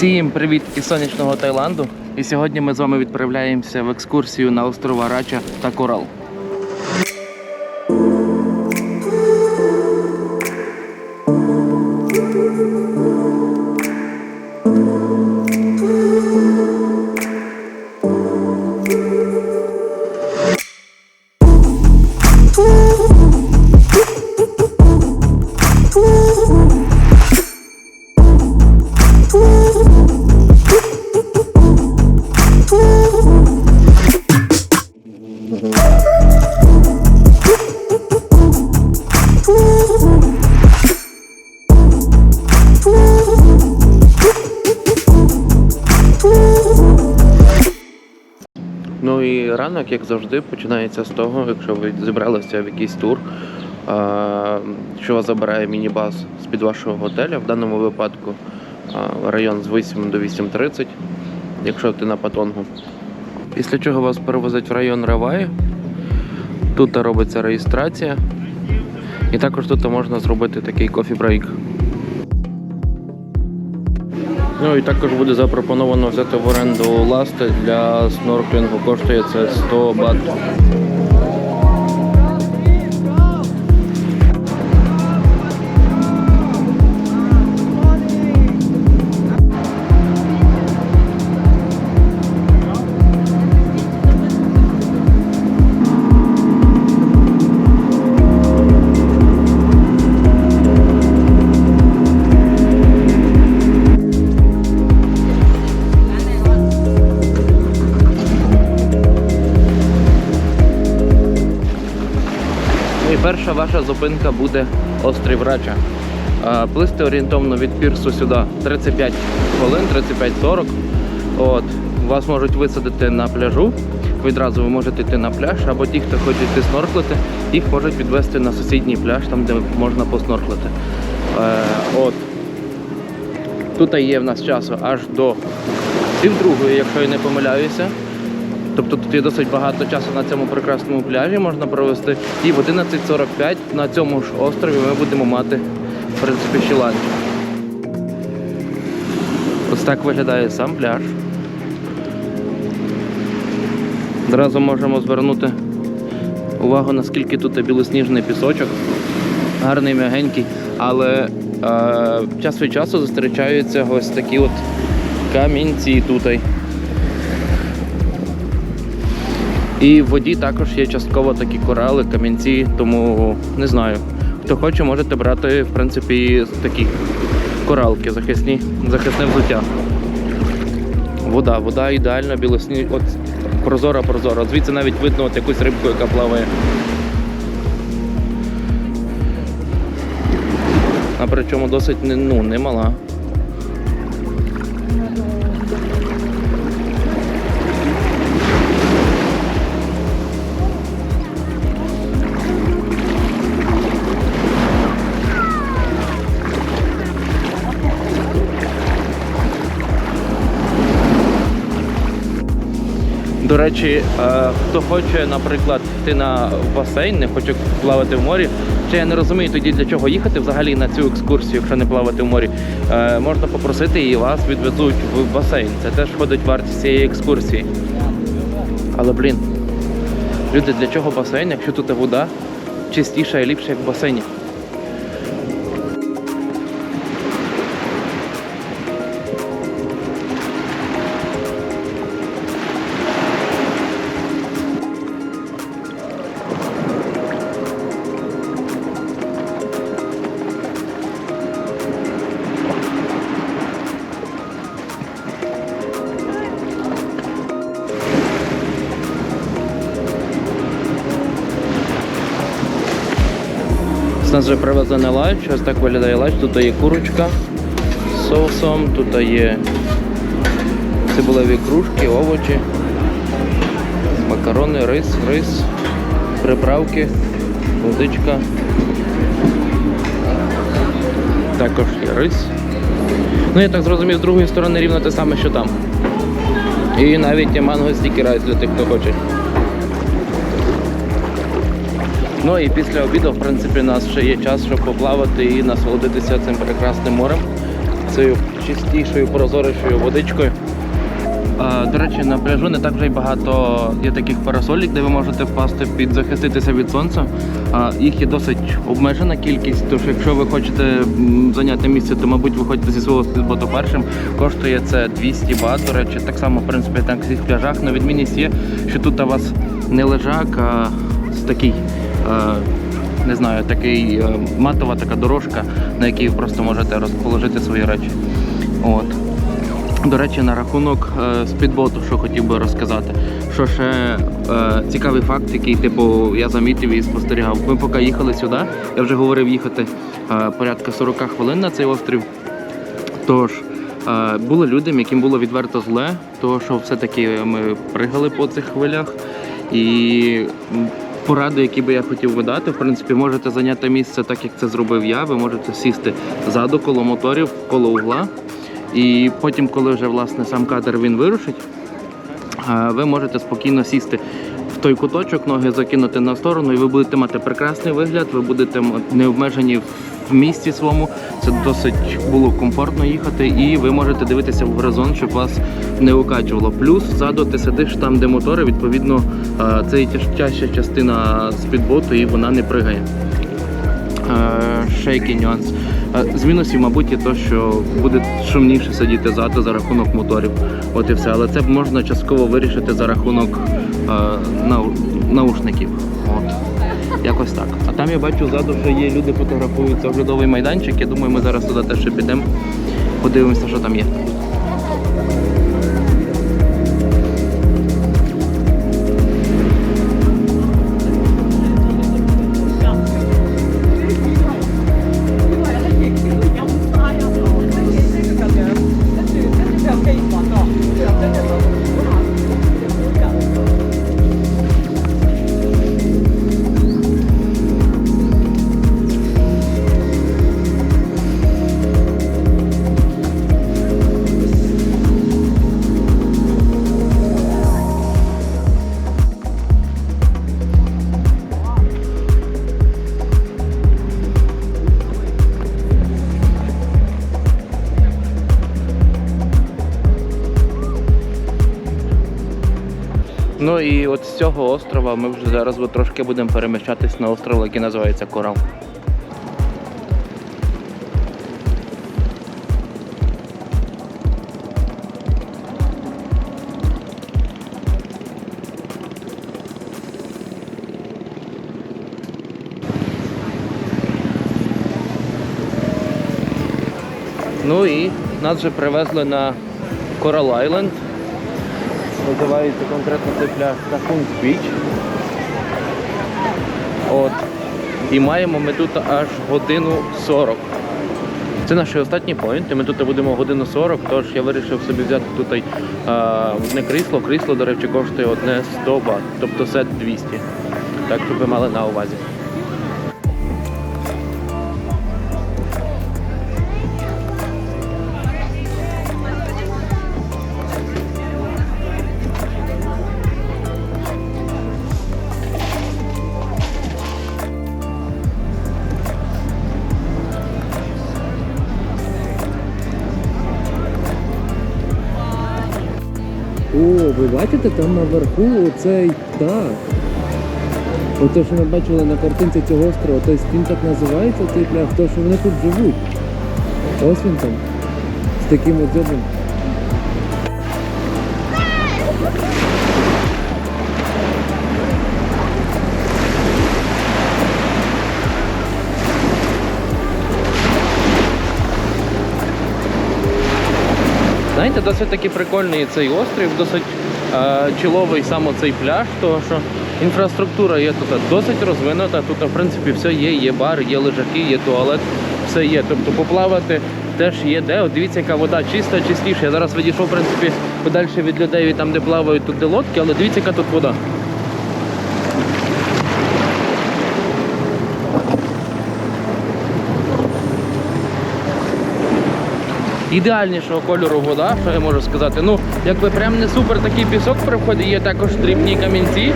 Всім привіт із сонячного Таїланду. І сьогодні ми з вами відправляємося в екскурсію на острова Рача та Корал. І ранок, як завжди, починається з того, якщо ви зібралися в якийсь тур, що вас забирає мінібас з-під вашого готеля, в даному випадку район з 8 до 8.30, якщо ти на Патонгу. Після чого вас перевозять в район Раваї. Тут робиться реєстрація. І також тут можна зробити такий кофі-брейк. Ну і також буде запропоновано взяти в оренду ласти для снорклінгу. Коштує це 100 бат. Перша ваша зупинка буде острів Рача. Плисти орієнтовно від пірсу сюди 35 хвилин, 35-40. От. Вас можуть висадити на пляжу. Відразу ви можете йти на пляж, або ті, хто хоче йти снорклити, їх можуть відвести на сусідній пляж, там де можна поснорклити. Е, от. Тут є в нас часу аж до півдругої, якщо я не помиляюся. Тобто тут є досить багато часу на цьому прекрасному пляжі можна провести. І в 11.45 на цьому ж острові ми будемо мати в принципі ще ланч. Ось так виглядає сам пляж. Одразу можемо звернути увагу, наскільки тут білосніжний пісочок, гарний м'ягенький, але е, час від часу зустрічаються ось такі от камінці тут. І в воді також є частково такі корали, камінці, тому не знаю. Хто хоче, можете брати, в принципі, такі коралки, захисні, захисне взуття. Вода, вода ідеально білосні, от прозора, прозора. Звідси навіть видно от якусь рибку, яка плаває. А причому досить ну, немала. До речі, е, хто хоче, наприклад, йти на басейн, не хоче плавати в морі. Чи я не розумію тоді для чого їхати взагалі на цю екскурсію, якщо не плавати в морі. Е, Можна попросити і вас відвезуть в басейн. Це теж входить вартість цієї екскурсії. Але блін, люди, для чого басейн, якщо тут вода чистіша і ліпша, як в басейні? Нас вже привезений лач, ось так виглядає лач. Тут є курочка з соусом, тут є цибулеві кружки, овочі, макарони, рис, рис, приправки, водичка. Також є рис. Ну я так зрозумів, з другої сторони рівно те саме, що там. І навіть є манго стікі райс для тих, хто хоче. Ну і після обіду, в принципі, у нас ще є час, щоб поплавати і насолодитися цим прекрасним морем. цією чистішою, прозорішою водичкою. До речі, на пляжу не так вже й багато є таких парасолік, де ви можете впасти під захиститися від сонця. Їх є досить обмежена кількість, тож якщо ви хочете зайняти місце, то мабуть виходьте зі свого спідботу першим. Коштує це 200 бат. До речі, так само в принципі так всіх пляжах. Но відмінність є, що тут у вас не лежак, а такий. Е, Не знаю, такий е, матова така дорожка, на якій ви просто можете розположити свої речі. От. До речі, на рахунок е, спідботу, що хотів би розказати. Що ще е, цікавий факт, який типу я замітив і спостерігав. Ми поки їхали сюди, я вже говорив їхати е, порядка 40 хвилин на цей острів. Тож е, були люди, яким було відверто зле, тому що все-таки ми пригали по цих хвилях. І поради, які би я хотів би дати, в принципі, можете зайняти місце так, як це зробив я. Ви можете сісти ззаду коло моторів, коло угла. І потім, коли вже власне сам кадр він вирушить, е, ви можете спокійно сісти той куточок, ноги закинути на сторону, і ви будете мати прекрасний вигляд, ви будете не обмежені в місці своєму. Це досить було комфортно їхати, і ви можете дивитися в горизонт, щоб вас не укачувало. Плюс ззаду ти сидиш там, де мотори, відповідно, е, це і тяжча частина спідботу, і вона не пригає. Е, ще який нюанс. Е, З мінусів, мабуть, є те, що буде шумніше сидіти ззаду за рахунок моторів. От і все. Але це можна частково вирішити за рахунок нау- наушників. От. Якось так. А там я бачу ззаду вже є люди фотографуються оглядовий майданчик. Я думаю, ми зараз туди теж підемо. Подивимося, що там є. Ну і от з цього острова ми вже зараз трошки будемо переміщатись на остров, який називається Корал. Ну і нас вже привезли на Coral Island. Називається конкретно цей пляж Рахунг. От. І маємо ми тут аж годину 40. Це наш останній поінт, ми тут будемо годину 40, тож я вирішив собі взяти тут одне крісло. Крісло, до речі, коштує одне 100 бат, тобто сет 200. Так, щоб ви мали на увазі. Ви бачите, там наверху оцей птах. оце що ми бачили на картинці цього острова, тобто він так називається цей пляж, тому що вони тут живуть. Ось він там. З таким от дзьобом. Знаєте, досить таки прикольний цей острів, досить е, чоловий саме цей пляж, тому що інфраструктура є тут досить розвинута. Тут, в принципі, все є, є бар, є лежаки, є туалет, все є. Тобто поплавати теж є де. От дивіться, яка вода чиста, чистіша. Я зараз відійшов, в принципі, подальше від людей, там, де плавають тут де лодки, але дивіться, яка тут вода. Ідеальнішого кольору вода, що я можу сказати. Ну, якби прям не супер такий пісок при вході, є також дрібні камінці.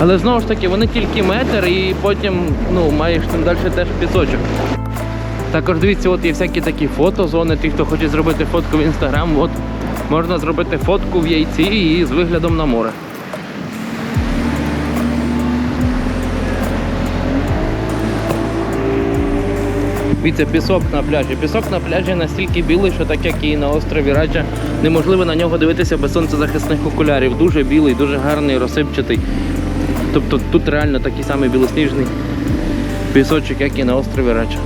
Але знову ж таки, вони тільки метр і потім ну, маєш там далі теж пісочок. Також дивіться, от є всякі такі фотозони, ті, хто хоче зробити фотку в інстаграм, от можна зробити фотку в яйці і з виглядом на море. Дивіться, пісок на пляжі. Пісок на пляжі настільки білий, що так як і на острові Раджа, неможливо на нього дивитися без сонцезахисних окулярів. Дуже білий, дуже гарний, розсипчатий. Тобто тут реально такий самий білосніжний пісочок, як і на острові Раджа.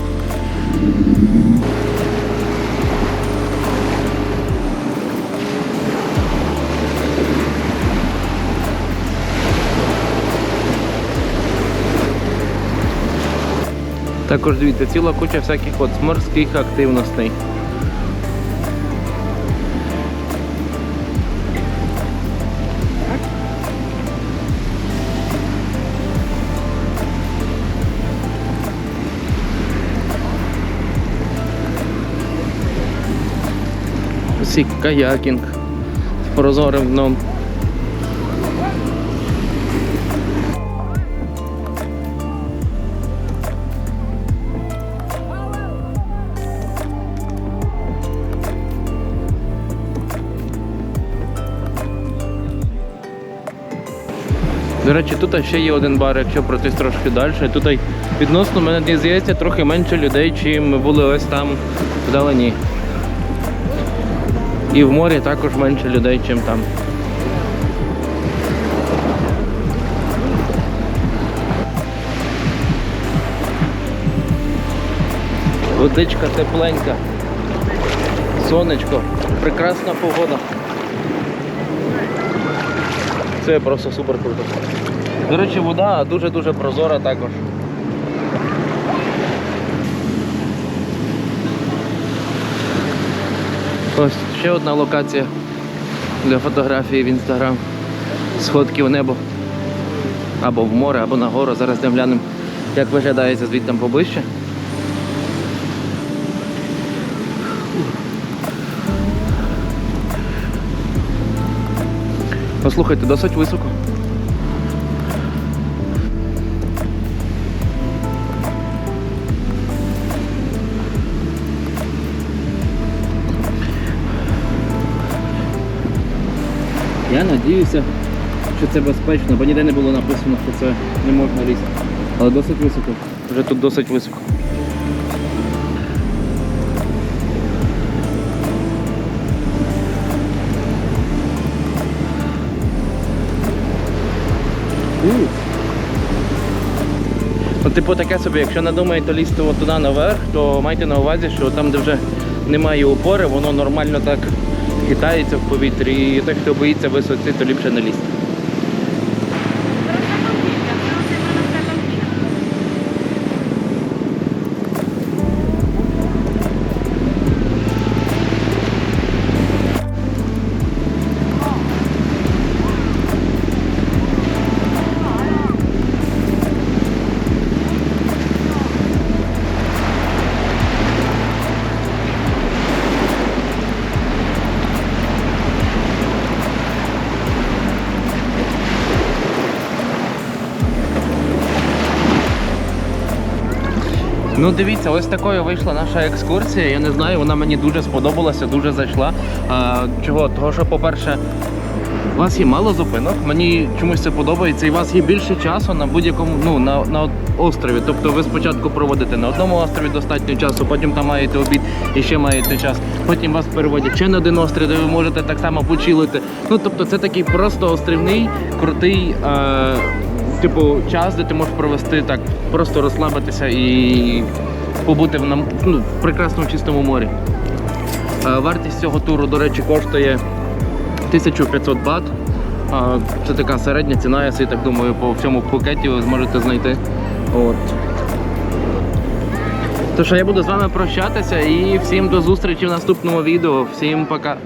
Також дивіться, ціла куча всяких от морських активностей. І каякінг з прозорим дном. До речі, тут ще є один бар, якщо пройтись трошки далі. Тут відносно мене здається трохи менше людей, чим були ось там вдалині. І в морі також менше людей, чим там. Водичка тепленька. Сонечко, прекрасна погода. Це просто супер круто. До речі, вода дуже-дуже прозора також. Ось ще одна локація для фотографії в інстаграм. Сходки в небо. Або в море, або на гору. Зараз не глянемо, як виглядає це звідти поближче. Послухайте, досить високо. Я надіюся, що це безпечно, бо ніде не було написано, що це не можна лізти. Але досить високо. Вже тут досить високо. Типу, таке собі, якщо надумаєте лізти туди наверх, то майте на увазі, що там, де вже немає опори, воно нормально так хитається в повітрі. І той, хто боїться висоти, то ліпше не лізти. Ну дивіться, ось такою вийшла наша екскурсія. Я не знаю, вона мені дуже сподобалася, дуже зайшла. А, чого? Того, що, по-перше, у вас є мало зупинок, мені чомусь це подобається, і у вас є більше часу на будь-якому ну, на, на острові. Тобто ви спочатку проводите на одному острові достатньо часу, потім там маєте обід і ще маєте час. Потім вас переводять ще на один острів, де ви можете так само почилити. Ну тобто це такий просто острівний, крутий. Е- типу, час, де ти можеш провести так, просто розслабитися і побути в, нам, ну, в прекрасному чистому морі. Е, Вартість цього туру, до речі, коштує 1500 бат. Е, Це така середня ціна, я так думаю, по всьому пакеті ви зможете знайти. От. Тож, я буду з вами прощатися і всім до зустрічі в наступному відео. Всім пока.